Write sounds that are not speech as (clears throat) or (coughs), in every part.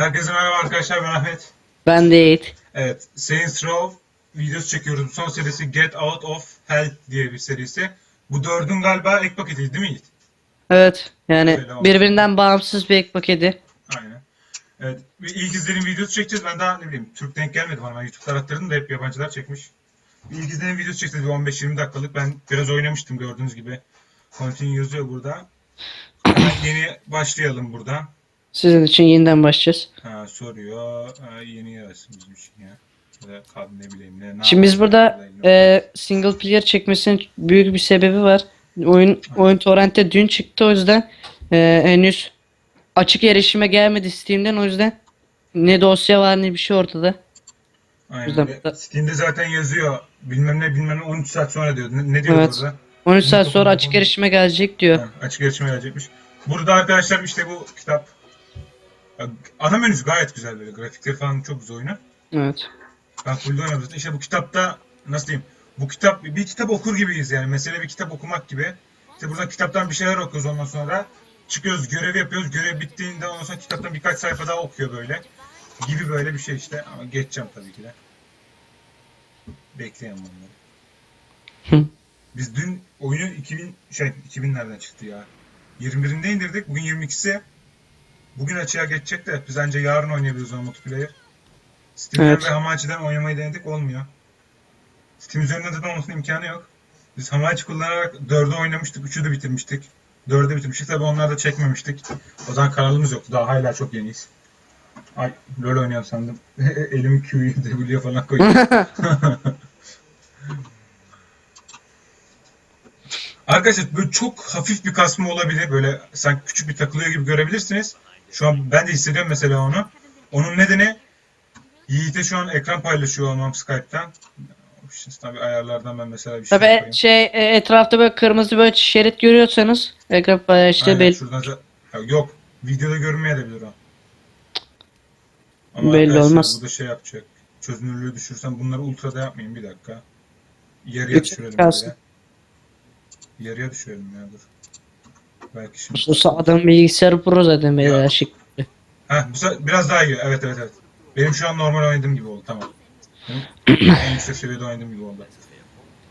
Herkese merhaba arkadaşlar ben Ahmet. Ben de Yiğit. Evet Saints Row videosu çekiyoruz. Son serisi Get Out of Hell diye bir serisi. Bu dördün galiba ek paketiydi değil mi Yiğit? Evet yani Öyle oldu. birbirinden bağımsız bir ek paketi. Aynen. Evet bir ilk izlenim videosu çekeceğiz. Ben daha ne bileyim Türk denk gelmedi bana. Ben YouTube taraftarını da hep yabancılar çekmiş. Bir ilk izlenim videosu çekeceğiz. Bir 15-20 dakikalık. Ben biraz oynamıştım gördüğünüz gibi. Continue yazıyor burada. Hemen yeni başlayalım burada. Sizin için yeniden başlayacağız. Ha, soruyor. Ha, yeni yazsın bizim için ya. Ya da kad ne bileyim ne. ne Şimdi biz burada e, single player çekmesinin büyük bir sebebi var. Oyun oyun torrent'te dün çıktı o yüzden e, henüz açık erişime gelmedi Steam'den o yüzden ne dosya var ne bir şey ortada. Aynen. Steam'de zaten yazıyor. Bilmem ne bilmem ne 13 saat sonra diyor. Ne, ne diyor Evet. burada? 13 saat sonra açık erişime gelecek diyor. Ha, açık erişime gelecekmiş. Burada arkadaşlar işte bu kitap. Ya, Ana menüsü gayet güzel böyle. Grafikleri falan çok güzel oyunu. Evet. Ben full oynadım. İşte bu kitapta nasıl diyeyim? Bu kitap bir kitap okur gibiyiz yani. Mesele bir kitap okumak gibi. İşte burada kitaptan bir şeyler okuyoruz ondan sonra. Çıkıyoruz görev yapıyoruz. Görev bittiğinde ondan sonra kitaptan birkaç sayfa daha okuyor böyle. Gibi böyle bir şey işte. Ama geçeceğim tabii ki de. Bekleyin bunları. Hı. Biz dün oyunu 2000 şey 2000 nereden çıktı ya? 21'inde indirdik. Bugün 22'si. Bugün açığa geçecek de biz anca yarın oynayabiliriz o multiplayer. Steam'den Evet. ve Hamachi'den oynamayı denedik olmuyor. Steam üzerinde de olmasının imkanı yok. Biz Hamachi kullanarak 4'ü oynamıştık, 3'ü de bitirmiştik. 4'ü bitirmiştik. Tabi onları da çekmemiştik. O zaman kanalımız yoktu. Daha hala çok yeniyiz. Ay LoL oynuyorum sandım. (laughs) Elimi Q'yu (laughs) W'ye falan koydum. (laughs) Arkadaşlar böyle çok hafif bir kasma olabilir. Böyle sanki küçük bir takılıyor gibi görebilirsiniz. Şu an ben de hissediyorum mesela onu. Onun nedeni Yiğit'e şu an ekran paylaşıyor olmam Skype'tan. Şimdi tabii ayarlardan ben mesela bir şey Tabii yapayım. şey e, etrafta böyle kırmızı böyle şerit görüyorsanız ekran paylaştı Aynen, belli. şuradan za- Ya yok. Videoda görünmeyebilir o. Ama Belli arkadaşlar olmaz. Bu da şey yapacak. Çözünürlüğü düşürsem bunları ultrada yapmayayım bir dakika. Yarıya Yüksek düşürelim kalsın. böyle. Yarıya düşürelim ya dur. Belki şimdi. Hususa adam bilgisayarı pro zaten böyle Ya. Heh, bu biraz daha iyi. Evet evet evet. Benim şu an normal oynadığım gibi oldu tamam. Benim (clears throat) en yüksek seviyede oynadığım gibi oldu.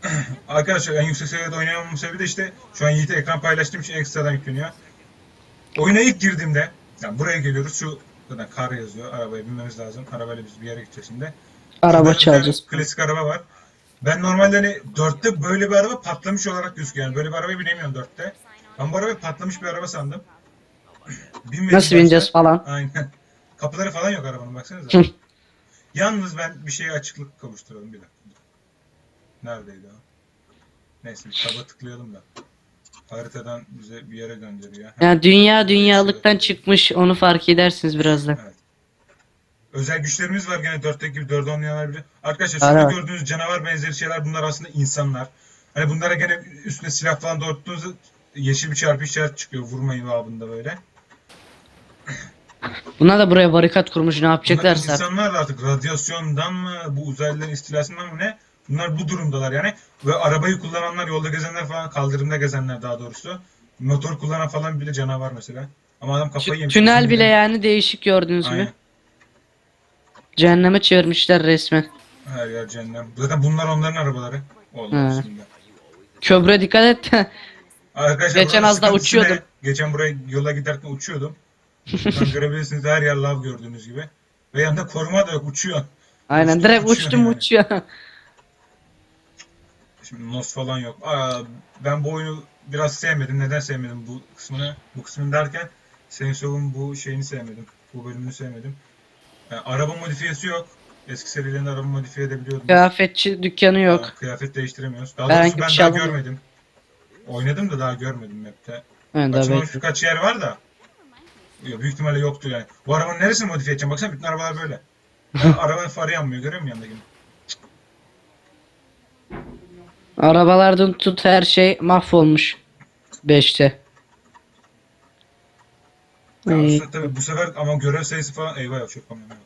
(clears throat) Arkadaşlar en yüksek seviyede oynayamamın sebebi de işte şu an Yiğit'e ekran paylaştığım için ekstradan yükleniyor. Oyuna ilk girdiğimde yani buraya geliyoruz şu zaten kar yazıyor. Arabaya binmemiz lazım. Arabayla biz bir yere gideceğiz şimdi. Araba Şurada bir tane çalacağız. Klasik araba var. Ben normalde hani 4'te böyle bir araba patlamış olarak gözüküyor. Yani böyle bir arabaya binemiyorum 4'te. Ben bu arabayı patlamış bir araba sandım. Binmedim Nasıl başta. bineceğiz falan. Aynen. Kapıları falan yok arabanın baksanıza. Yalnız ben bir şeye açıklık kavuşturalım bir dakika. Neredeydi o? Neyse bir taba tıklayalım da. Haritadan bize bir yere gönderiyor. Ha, Yani dünya dünyalıktan çıkmış onu fark edersiniz birazdan. Evet. Özel güçlerimiz var gene 4'teki gibi 4'ü oynayanlar bile. Arkadaşlar Aynen. şurada gördüğünüz canavar benzeri şeyler bunlar aslında insanlar. Hani bunlara gene üstüne silah falan doğrulttuğunuzda yeşil bir çarpı işaret çıkıyor vurmayın babında böyle. Bunlar da buraya barikat kurmuş ne yapacaklarsa insanlar da artık radyasyondan mı bu uzaylıların istilasından mı ne? Bunlar bu durumdalar yani. Ve arabayı kullananlar, yolda gezenler falan, kaldırımda gezenler daha doğrusu. Motor kullanan falan bile canavar mesela. Ama adam kafayı yemiş. Tünel bile yani değişik gördünüz Aynen. mü? Cehenneme çevirmişler resmen. Her yer cehennem. Zaten bunlar onların arabaları. Şimdi. Köprüye dikkat et. (laughs) Arkadaşlar Geçen az daha uçuyordum. Geçen buraya yola giderken uçuyordum. (laughs) Görebilirsiniz her yer lav gördüğünüz gibi. Ve yanında koruma da yok uçuyor. Aynen Uçtum, direkt uçuyor uçtum yani. uçuyor. Şimdi nos falan yok. Aa, ben bu oyunu biraz sevmedim. Neden sevmedim bu kısmını? Bu kısmını derken Saints Row'un bu şeyini sevmedim. Bu bölümünü sevmedim. Yani araba modifiyesi yok. Eski serilerinde araba modifiye edebiliyordum. Kıyafetçi dükkanı yok. Aa, Kıyafet değiştiremiyoruz. Daha Herhangi doğrusu ben şey daha alamam. görmedim. Oynadım da daha görmedim map'te. Daha Açılmamış bekle. birkaç yer var da. Ya, büyük ihtimalle yoktu yani. Bu arabanın neresini modifiye edeceğim? Baksana bütün arabalar böyle. (laughs) Ya, arabanın farı yanmıyor. Görüyor musun yanındakini? Arabalardan tut her şey mahvolmuş. 5'te. Ya, Ee, bu- tabii bu sefer ama görev sayısı falan eyvah çok kamyon yok.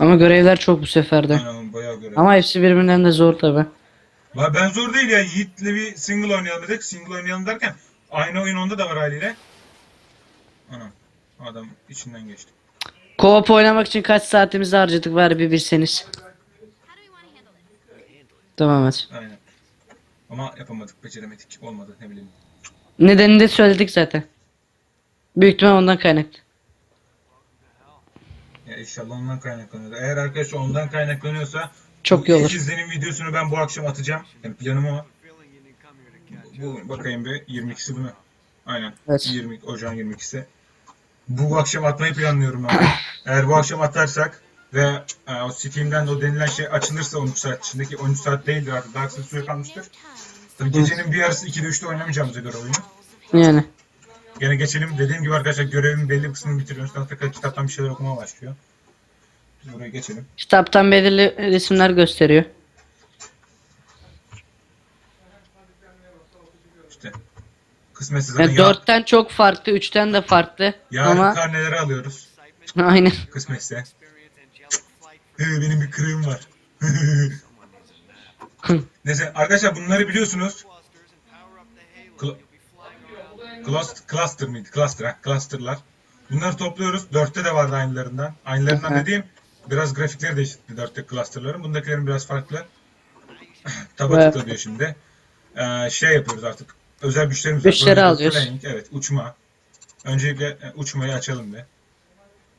ama görevler çok bu seferde. Aynen bayağı görev. Ama hepsi birbirinden de zor tabi. Va- Ben zor değil ya. Yiğit'le bir single oynayalım dedik. Single oynayalım derken aynı oyun onda da var haliyle. Anam. Adam içinden geçti. Co-op oynamak için kaç saatimizi harcadık var bir bilseniz. Tamam hadi. Aynen. Ama yapamadık, beceremedik. Olmadı ne bileyim. Nedenini de söyledik zaten. Büyük ihtimal ondan kaynaklı. Ya inşallah ondan kaynaklanıyor. Eğer arkadaş ondan kaynaklanıyorsa Çok iyi olur. izlenim videosunu ben bu akşam atacağım. Yani planım o. Bu bakayım bir 22'si değil mi? Aynen. Evet. 20 Ocağın 22'si. Bu akşam atmayı planlıyorum ben. (clears throat) Eğer bu akşam atarsak ve e, o Steam'den de o denilen şey açılırsa 13 saat içindeki 13 saat değildir artık daha kısa süre kalmıştır. Tabii gecenin bir yarısı 2'de 3'te oynamayacağımıza göre oyunu. Yani. Gene geçelim. Dediğim gibi arkadaşlar görevin belli bir kısmını bitiriyoruz. Sonra tekrar kitaptan bir şeyler okumaya başlıyor. Buraya geçelim. Kitaptan belirli resimler gösteriyor. İşte kısmetse zaten Yani ya- dörtten çok farklı, üçten de farklı. yarın Ama karneleri alıyoruz. (laughs) aynen. Kısmetse. Hı, Benim bir kırığım var. (laughs) Neyse arkadaşlar bunları biliyorsunuz. Cl- Cluster, cluster mıydı? Cluster, ha, clusterlar. Bunları topluyoruz. Dörtte de vardı aynılarından. Aynılarından Hı hı. dediğim biraz grafikleri değişti dörtte clusterların. Bundakilerin biraz farklı. (clears throat) Taba Evet. tıkla diyor şimdi. Ee, şey yapıyoruz artık. Özel güçlerimiz var. Güçleri Böyle alıyoruz. flying, evet uçma. Öncelikle e, uçmayı açalım bir.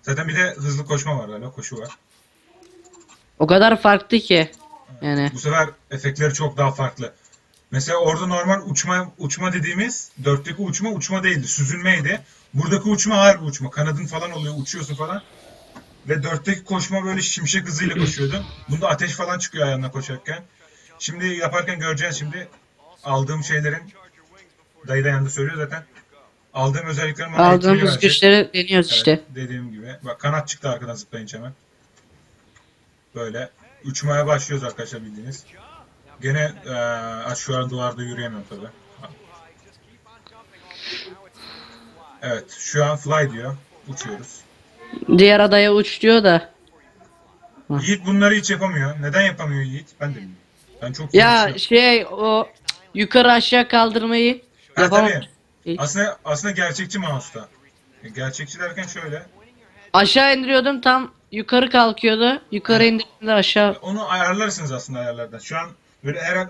Zaten bir de hızlı koşma var galiba. Koşu var. O kadar farklı ki. Yani Bu sefer efektleri çok daha farklı. Mesela orada normal uçma uçma dediğimiz dörtteki uçma uçma değildi. Süzülmeydi. Buradaki uçma harbi uçma. Kanadın falan oluyor. Uçuyorsun falan. Ve dörtteki koşma böyle şimşek hızıyla koşuyordu. Bunda ateş falan çıkıyor ayağına koşarken. Şimdi yaparken göreceğiz şimdi. Aldığım şeylerin dayı da yanında söylüyor zaten. Aldığım özelliklerin bana etkili aldığımız güçleri deniyoruz Evet, işte. dediğim gibi. Bak kanat çıktı arkadan zıplayınca hemen. Böyle uçmaya başlıyoruz arkadaşlar bildiğiniz. Gene eee şu an duvarda yürüyemiyorum tabi. Evet şu an fly diyor. Uçuyoruz. Diğer adaya uç diyor da. Hı. Yiğit bunları hiç yapamıyor. Neden yapamıyor Yiğit? Ben de bilmiyorum. Ben çok Ya konuşuyorum. şey o yukarı aşağı kaldırmayı Ha, yapamam. tabii. Aslında, aslında gerçekçi mouse'da. Gerçekçi derken şöyle. Aşağı indiriyordum tam yukarı kalkıyordu. Yukarı indirdiğimde aşağı. Onu ayarlarsınız aslında ayarlardan. Şu an böyle her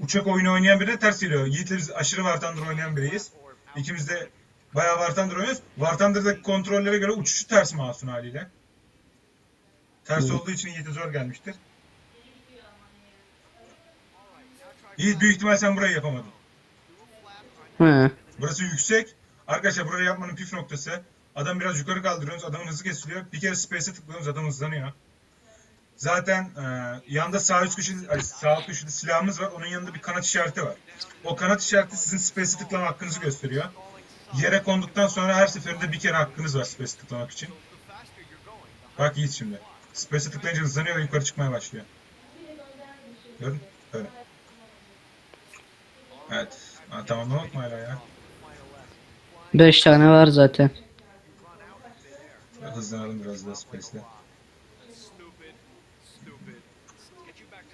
uçak oyunu oynayan biri de ters geliyor. Yiğit'le biz aşırı War Thunder oynayan biriyiz. İkimiz de bayağı War Thunder oynuyoruz. War Thunder'daki kontrollere göre uçuşu ters mouse'un haliyle. Ters olduğu için Yiğit'e zor gelmiştir. Yiğit büyük ihtimal sen burayı yapamadın. Hı. Burası yüksek. Arkadaşlar burayı yapmanın püf noktası. Adam biraz yukarı kaldırıyorsunuz, adamın hızı kesiliyor. Bir kere space'e tıklıyorsunuz, adam hızlanıyor. Zaten e, yanda sağ üst köşede, sağ alt köşede silahımız var. Onun yanında bir kanat işareti var. O kanat işareti sizin space'e tıklama hakkınızı gösteriyor. Yere konduktan sonra her seferinde bir kere hakkınız var space'e tıklamak için. Bak Yiğit şimdi. Space'e tıklayınca hızlanıyor ve yukarı çıkmaya başlıyor. Gördün? Böyle. Evet. Ha, tamamlamak mı hala ya? 5 tane var zaten. Hızlanalım biraz daha Space'le.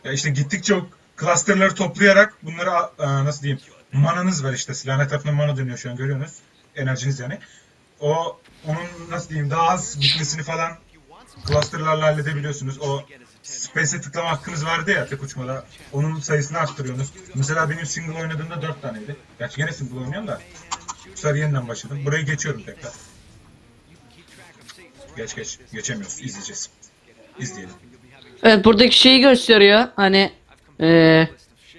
Ya işte gittikçe o clusterları toplayarak bunları nasıl diyeyim mananız var işte silahın etrafında mana dönüyor şu an görüyorsunuz. Enerjiniz yani. O onun nasıl diyeyim daha az gitmesini falan clusterlarla halledebiliyorsunuz. O Space'e tıklama hakkınız vardı ya tek uçmada. Onun sayısını arttırıyorsunuz. Mesela benim single oynadığımda 4 taneydi. Gerçi gene single oynuyorum da. Bu sefer yeniden başladım. Burayı geçiyorum tekrar. Geç geç. Geçemiyoruz. İzleyeceğiz. İzleyelim. Evet buradaki şeyi gösteriyor. Hani eee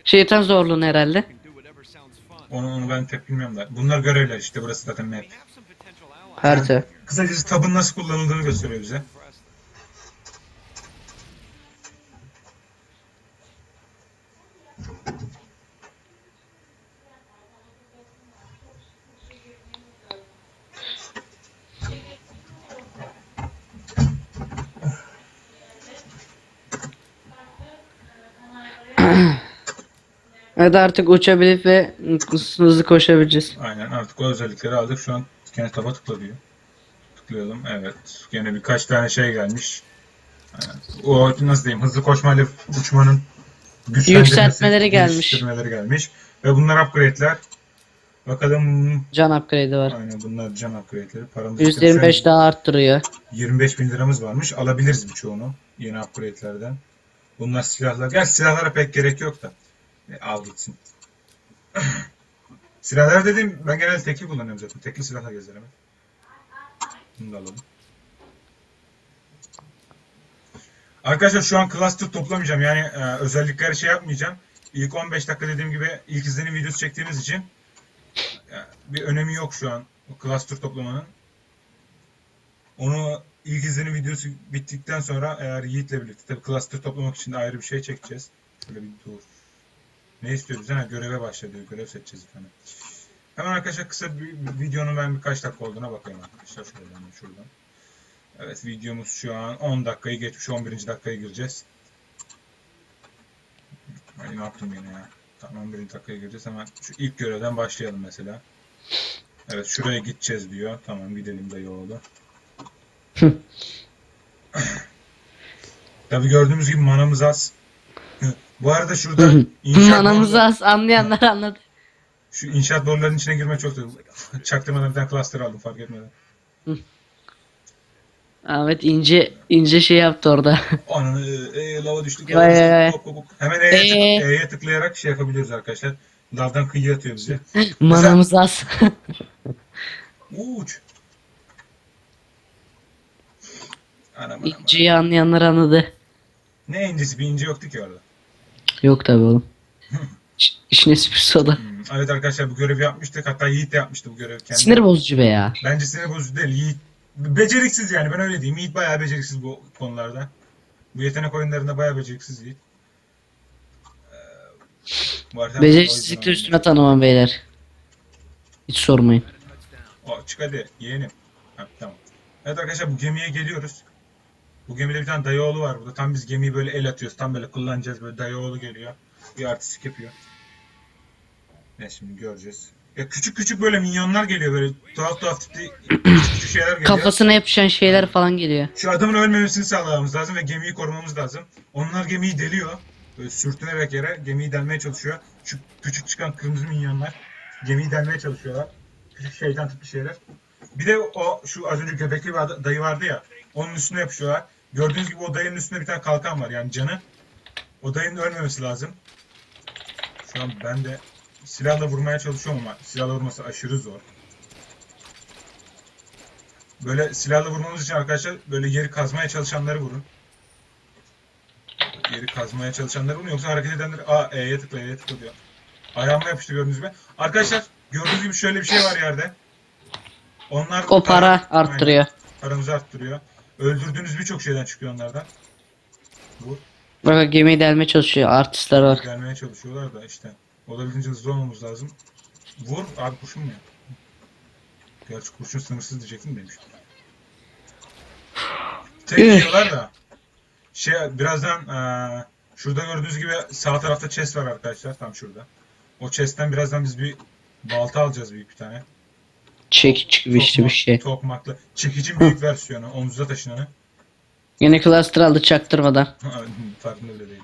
şeytan zorluğunu herhalde. Onu, onu ben pek bilmiyorum da. Bunlar görevler işte. Burası zaten map. Harita. Kısacası tabın nasıl kullanıldığını gösteriyor bize. Evet artık uçabilip ve hızlı koşabileceğiz. Aynen artık o özellikleri aldık. Şu an gene taba tıkla diyor. Tıklayalım. Evet. Gene birkaç tane şey gelmiş. Aynen. O nasıl diyeyim hızlı koşmayla uçmanın güçlendirmesi, Yükseltmeleri gelmiş. geliştirmeleri gelmiş. Ve bunlar upgrade'ler. Bakalım. Can upgrade'i var. Aynen bunlar can upgrade'leri. Paramız işte şu an %25 daha arttırıyor. 25 bin liramız varmış. Alabiliriz birçoğunu. Yeni upgrade'lerden. Bunlar silahlar. Gerçi silahlara pek gerek yok da. E, al gitsin. (coughs) Silahlar dediğim ben genelde tekli kullanıyorum zaten. Tekli silahla gezerim. Bunu da alalım. Arkadaşlar şu an cluster toplamayacağım. Yani e, özellikleri şey yapmayacağım. İlk 15 dakika dediğim gibi ilk izlenim videosu çektiğimiz için e, bir önemi yok şu an o cluster toplamanın. Onu ilk izlenim videosu bittikten sonra eğer Yiğit'le birlikte tabii cluster toplamak için de ayrı bir şey çekeceğiz. Şöyle bir dur. Ne istiyoruz? Ha, göreve başla diyor. Görev seçeceğiz efendim. Hemen arkadaşlar kısa bir videonun ben birkaç dakika olduğuna bakayım arkadaşlar. Şuradan şuradan. Evet videomuz şu an 10 dakikayı geçmiş 11. dakikaya gireceğiz. Ay ne yaptım yine ya. Tamam 11. dakikaya gireceğiz. Hemen şu ilk görevden başlayalım mesela. Evet şuraya gideceğiz diyor. Tamam gidelim de yolda. Tabii gördüğümüz gibi manamız az. Bu arada şurada inşaat Manamız boruları- az anlayanlar anladı. şu inşaat borularının içine girmek çok zor. (laughs) Çaktırmadan bir tane cluster aldım fark etmeden. Ahmet ince ince şey yaptı orada. (laughs) Ananı e, lava düştük. Vay vay vay. Hop, hop, hop. Hemen E'ye, tık- Ee? E'ye tıklayarak şey yapabiliyoruz arkadaşlar. Lavdan kıyıya atıyor bizi. Manamız az. Uç. Anam anam. anam. İnceyi anlayanlar anladı. Ne incisi bir ince yoktu ki orada. Yok tabi oğlum. İş- İşin esprisi o da. Hmm, Evet arkadaşlar bu görevi yapmıştık. Hatta Yiğit de yapmıştı bu görevi kendi. Sinir bozucu be ya. Bence sinir bozucu değil. Yiğit beceriksiz yani ben öyle diyeyim. Yiğit bayağı beceriksiz bu konularda. Bu yetenek oyunlarında bayağı beceriksiz Yiğit. Ee, bu arada- Beceriksizlikle üstüne tanımam beyler. Hiç sormayın. O, çık hadi yeğenim. Ha, tamam. Evet arkadaşlar bu gemiye geliyoruz. Bu gemide bir tane dayıoğlu var burada. Tam biz gemiyi böyle el atıyoruz. Tam böyle kullanacağız. Böyle dayıoğlu geliyor. Bir artistik yapıyor. Ne şimdi göreceğiz. Ya küçük küçük böyle minyonlar geliyor böyle tuhaf tuhaf tipli küçük küçük şeyler geliyor. Kafasına yapışan şeyler falan geliyor. Şu adamın ölmemesini sağlamamız lazım ve gemiyi korumamız lazım. Onlar gemiyi deliyor. Böyle sürtünerek yere gemiyi delmeye çalışıyor. Şu küçük çıkan kırmızı minyonlar gemiyi delmeye çalışıyorlar. Küçük şeytan tipi şeyler. Bir de o şu az önce göbekli bir dayı vardı ya. Onun üstüne yapışıyorlar. Gördüğünüz gibi o dayının üstünde bir tane kalkan var yani canı. O dayının ölmemesi lazım. Şu an ben de silahla vurmaya çalışıyorum ama silahla vurması aşırı zor. Böyle silahla vurmamız için arkadaşlar böyle yeri kazmaya çalışanları vurun. Yeri kazmaya çalışanları vurun yoksa hareket edenleri aa E'ye tıkla E'ye tıkla diyor. Ayağıma yapıştı gördüğünüz gibi. Arkadaşlar gördüğünüz gibi şöyle bir şey var yerde. Onlar O para Aynen, arttırıyor. paramızı arttırıyor. Öldürdüğünüz birçok şeyden çıkıyor onlardan. Vur. Bak gemiyi delmeye çalışıyor. Artistler var. Gelmeye çalışıyorlar da işte. Olabildiğince hızlı olmamız lazım. Vur. Abi kurşun mu ya? Gerçi kurşun sınırsız diyecektim demiş. Tek Üf. yiyorlar da. Şey birazdan eee, şurada gördüğünüz gibi sağ tarafta chest var arkadaşlar. Tam şurada. O chest'ten birazdan biz bir balta alacağız büyük bir tane. Çekiç gibi işte bir şey. Tokmaklı. Çekicin büyük versiyonu. Omuzda taşınanı. Yine cluster aldı çaktırmadan. (laughs) Farkında bile değil.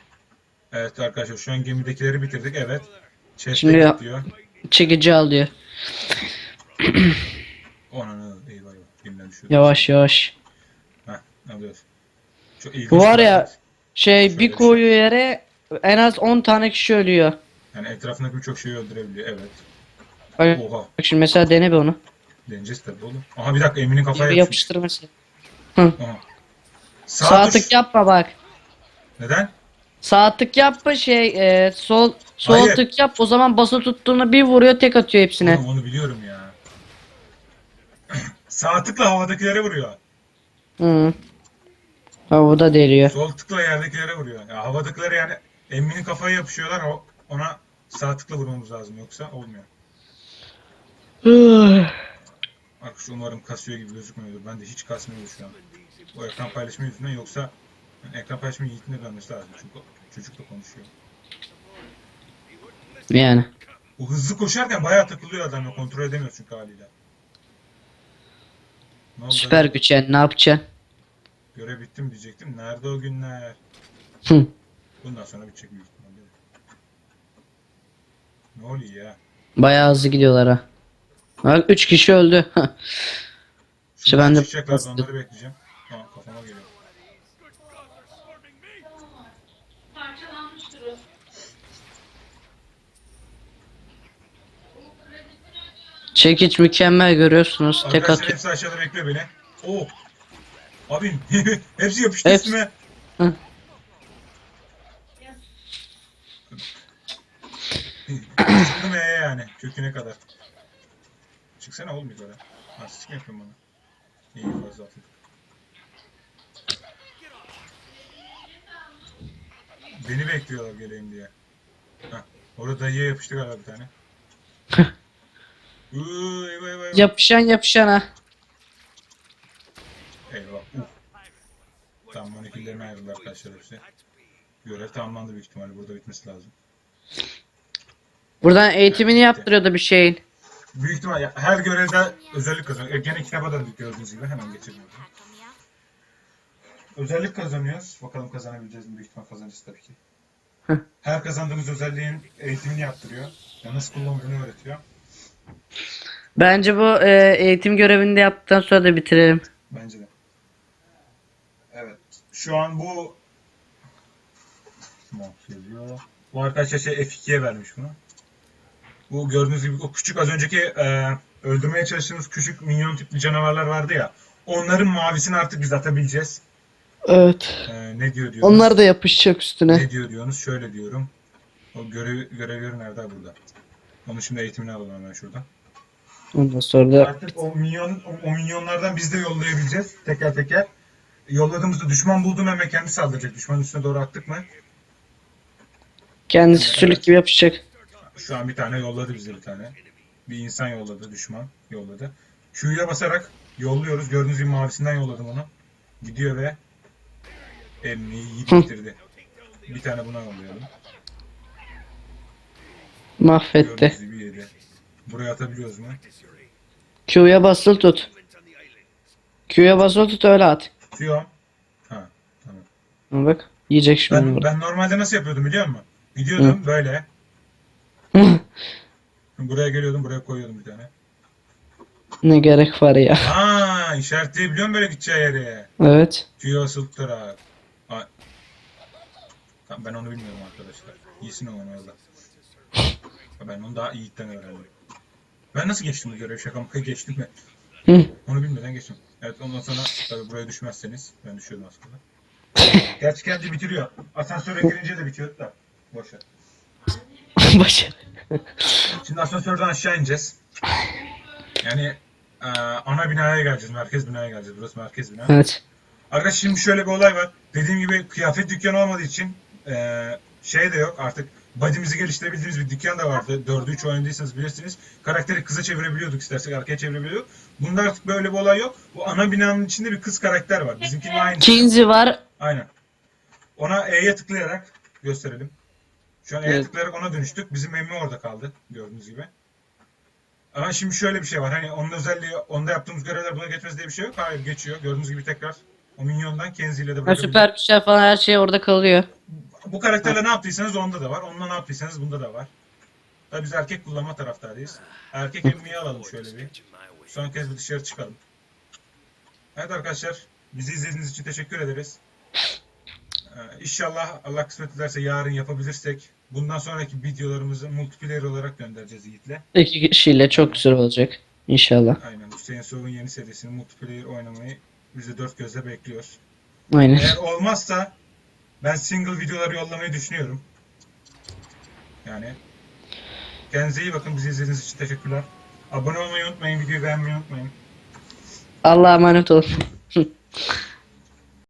Evet arkadaşlar şu an gemidekileri bitirdik. Evet. Chest'e Şimdi ya- gidiyor. Çekici (clears throat) eyvah eyvah. Gemiden düşüyor. Yavaş yavaş. Heh, alıyoruz. Çok ilginç. Bu var bir ya-. Şey bir bir koyu yere en az 10 tane kişi ölüyor. Yani etrafındaki birçok şeyi öldürebiliyor. Evet. Bak Oha. şimdi mesela dene bir onu. Deneyeceğiz tabii oğlum. Aha bir dakika Emin'in kafaya Bir yapışmış. yapıştır mesela. Aha. Sağ, Sağ tuş. tık yapma bak. Neden? Sağ tık yapma şey e, sol sol Hayır. tık yap o zaman basılı tuttuğunda bir vuruyor tek atıyor hepsine. Oğlum onu biliyorum ya. (clears throat) Sağ tıkla havadakilere vuruyor. Hı. Ha bu da deliyor. Sol tıkla yerdekilere vuruyor. Ya havadakilere yani Emin'in kafaya yapışıyorlar. o- Ona sağ tıkla vurmamız lazım. Yoksa olmuyor. (sighs) (sighs) (sighs) Arkadaş umarım kasıyor gibi gözükmüyordur. Ben de hiç kasmıyor şu an. Bu ekran paylaşma yüzünden yoksa yani ekran paylaşma yiğitinde dönmesi lazım. Çünkü çocukla konuşuyor. yani. O hızlı koşarken bayağı takılıyor adam ya. Kontrol edemiyor çünkü haliyle. Ne oldu? Süper güç yani ne yapacaksın? Görev bitti mi diyecektim. Nerede o günler? Hı. Bundan sonra bitecek büyük ihtimalle. Ne oluyor ya? Bayağı hızlı gidiyorlar ha. Bak 3 kişi öldü. (laughs) İşte ben de- Çıkacaklar onları bekleyeceğim. Tamam kafama geliyor. Çekiç mükemmel görüyorsunuz. Tek Arkadaşlar atıyor. hepsi aşağıda bekliyor beni. Oo. Abi (laughs) hepsi yapıştı Hepsi- üstüme. Hı. Çıktım E'ye yani. Köküne kadar. Çıksana oğlum yukarı. Nasıl çıkma yapıyorsun bana? İyi fazla atın. Beni bekliyorlar geleyim diye. Hah. Orada dayıya yapıştı galiba bir tane. (laughs) Uuu eyvah eyvah eyvah. Yapışan yapışana. Eyvah. Uf. Tamam maneküllerime ayrıldı arkadaşlar hepsi. Görev tamamlandı büyük ihtimalle. Burada bitmesi lazım. Buradan eğitimini yaptırıyordu bir şeyin. Büyük ihtimal ya, her görevde özellik kazanıyor. E, gene kitaba döndük gördüğünüz gibi. Hemen geçelim. Özellik kazanıyoruz. Bakalım kazanabileceğiz mi? Büyük ihtimal kazanacağız tabii ki. Her kazandığımız özelliğin eğitimini yaptırıyor. Ya nasıl kullanıldığını öğretiyor. Bence bu e, eğitim görevini de yaptıktan sonra da bitirelim. Bence de. Evet. Şu an bu Mouse yazıyor. Bu arkadaşlar şey F2'ye vermiş bunu. Bu gördüğünüz gibi o küçük az önceki e, öldürmeye çalıştığımız küçük minyon tipli canavarlar vardı ya. Onların mavisini artık biz atabileceğiz. Evet. E, ne diyor diyorsunuz? Onlar da yapışacak üstüne. Ne diyor diyorsunuz? Şöyle diyorum. O görev, görev yeri nerede? Burada. Onu şimdi eğitimini alalım hemen şuradan. Ondan sonra da Artık o minyon o, o minyonlardan biz de yollayabileceğiz teker teker. Yolladığımızda düşman bulduğum hemen kendi saldıracak. Düşmanın üstüne doğru attık mı? kendisi sülük gibi yapışacak. Şu an bir tane yolladı bize bir tane. Bir insan yolladı, düşman yolladı. Q'ya basarak yolluyoruz. Gördüğünüz gibi mavisinden yolladım onu. Gidiyor ve elini yiyip Hı. bitirdi. Bir tane buna yollayalım. Mahvetti. Gördüğünüz gibi yedi. Buraya atabiliyoruz mu? Q'ya basılı tut. Q'ya basılı tut öyle at. Tutuyorum. Ha, tamam. Ama Bak yiyecek şimdi Ben, bunu. ben normalde nasıl yapıyordum biliyor musun? Gidiyordum böyle. (laughs) Buraya geliyordum, buraya koyuyordum bir tane. ne gerek var ya. Aa, işaretleyebiliyor musun böyle gideceği yere? Evet. Tüyo asılı tutarak. Tamam, ben onu bilmiyorum arkadaşlar. İyisin o onu orada. Ben onu daha iyiden öğrendim. Ben nasıl geçtim bu görev şaka maka geçtim mi? Hı. Onu bilmeden geçtim. Evet ondan sonra tabii buraya düşmezseniz ben düşüyordum aslında. (laughs) Gerçi kendi bitiriyor. Asansöre girince de bitiyor da. Boş (laughs) Başarı. Şimdi asansörden aşağı ineceğiz. Yani eee, ana binaya geleceğiz, merkez binaya geleceğiz. Burası merkez bina. Evet. Arkadaş şimdi şöyle bir olay var. Dediğim gibi kıyafet dükkanı olmadığı için eee, şey de yok artık. Body'mizi geliştirebildiğimiz bir dükkan da vardı. 4'ü 3 oynadıysanız bilirsiniz. Karakteri kıza çevirebiliyorduk istersek arkaya çevirebiliyorduk. Bunda artık böyle bir olay yok. Bu ana binanın içinde bir kız karakter var. Bizimkinin aynı. Kinsey var. Aynen. Ona E'ye tıklayarak gösterelim. Şu an Evet. tıklayarak ona dönüştük. Bizim emmi orada kaldı gördüğünüz gibi. Ama şimdi şöyle bir şey var. Hani onun özelliği, onda yaptığımız görevler buna geçmez diye bir şey yok. Hayır geçiyor. Gördüğünüz gibi tekrar o minyondan Kenzie ile de Ha, bırakabiliyoruz. süper güçler falan her şey orada kalıyor. Bu karakterle ne yaptıysanız onda da var. Onunla ne yaptıysanız bunda da var. Tabii biz erkek kullanma taraftarıyız. Erkek emmiyi alalım şöyle bir. Son kez bir dışarı çıkalım. Evet arkadaşlar. Bizi izlediğiniz için teşekkür ederiz. Ee, inşallah Allah kısmet ederse yarın yapabilirsek bundan sonraki videolarımızı multiplayer olarak göndereceğiz Yiğit'le. İki kişiyle çok güzel olacak. İnşallah. Aynen Hüseyin Sov'un yeni serisini multiplayer oynamayı biz de dört gözle bekliyoruz. Aynen. Eğer olmazsa ben single videoları yollamayı düşünüyorum. Yani kendinize iyi bakın. Bizi izlediğiniz için teşekkürler. Abone olmayı unutmayın. Videoyu beğenmeyi unutmayın. Allah'a emanet olun. (laughs)